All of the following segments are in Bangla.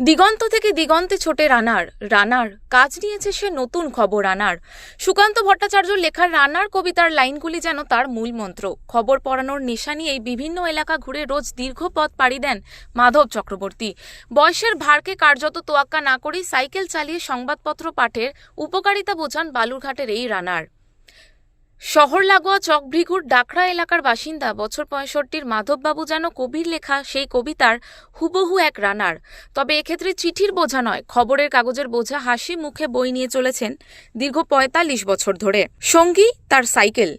দিগন্ত থেকে দিগন্তে ছোটে রানার রানার, কাজ নিয়েছে সে নতুন খবর আনার। সুকান্ত ভট্টাচার্য লেখার রানার কবিতার লাইনগুলি যেন তার মূল মন্ত্র। খবর পড়ানোর নেশা নিয়েই বিভিন্ন এলাকা ঘুরে রোজ দীর্ঘ পথ পাড়ি দেন মাধব চক্রবর্তী। বয়সের ভারকে কার্যত তোয়াক্কা না করেই সাইকেল চালিয়ে সংবাদপত্র পাঠের উপকারিতা বোঝান বালুরঘাটের এই রানার। শহর লাগোয়া চকভৃগুর ডাকরা এলাকার বাসিন্দা বছর পঁয়ষট্টির মাধববাবু যেন কবির লেখা, সেই কবিতার হুবহু এক রানার। তবে এক্ষেত্রে চিঠির বোঝা নয়, খবরের কাগজের বোঝা, হাসি মুখে বই নিয়ে চলেছেন দীর্ঘ পঁয়তাল্লিশ বছর ধরে। সঙ্গী তার সাইকেল।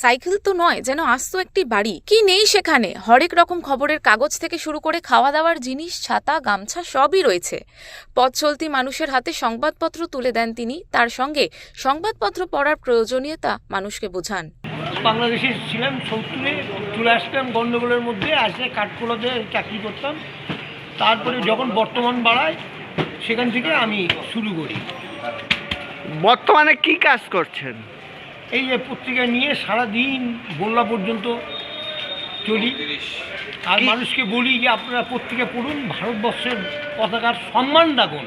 সাইকেল তো নয় যেন আসতো একটি বাড়ি। কি নেই সেখানে? হরেক রকম খবরের কাগজ থেকে শুরু করে খাওয়া দাওয়ার জিনিস ছাতা গামছা সবই রয়েছে। পথ চলতি মানুষের হাতে সংবাদপত্র তুলে দেন তিনি। তার সঙ্গে সংবাদপত্র পড়ার প্রয়োজনীয়তা মানুষকে বোঝান। বাংলাদেশে ছিলাম সত্তরে চলে আসতাম গন্ডগোলের মধ্যে আসে কাঠকোলাতে চাকরি করতাম। তারপরে যখন বর্তমান বাড়ায় সেখান থেকে আমি শুরু করি। বর্তমানে কি কাজ করছেন? এই যে পত্রিকা নিয়ে সারা দিন বললা পর্যন্ত চলি। আর মানুষকে বলি যে আপনারা পত্রিকা পড়ুন ভারতবর্ষের পতাকার সম্মান রাখুন।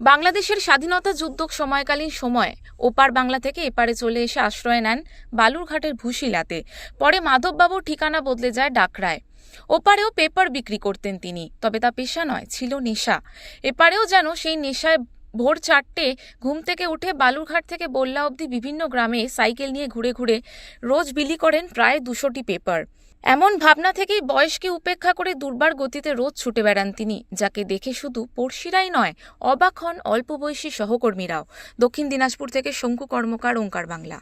বাংলাদেশের স্বাধীনতা যুদ্ধ সময়কালীন সময় ওপার বাংলা থেকে এপারে চলে এসে আশ্রয় নেন বালুরঘাটের ভুশিলাতে। পরে মাধববাবুর ঠিকানা বদলে যায় ডাকরায়। ওপারেও পেপার বিক্রি করতেন তিনি তবে তা পেশা নয় ছিল নেশা। এপারেও যেন সেই নেশায় ভোর চারটে ঘুম থেকে উঠে বালুরঘাট থেকে বল্লা অবধি বিভিন্ন গ্রামে সাইকেল নিয়ে ঘুরে ঘুরে রোজ বিলি করেন প্রায় দুশোটি পেপার। এমন ভাবনা থেকেই বয়সকে উপেক্ষা করে দুর্বার গতিতে রোজ ছুটে বেড়ান তিনি, যাকে দেখে শুধু পড়শিরাই নয়, অবাক হন অল্প বয়সী সহকর্মীরাও। দক্ষিণ দিনাজপুর থেকে শঙ্কু কর্মকার, ওঙ্কার বাংলা।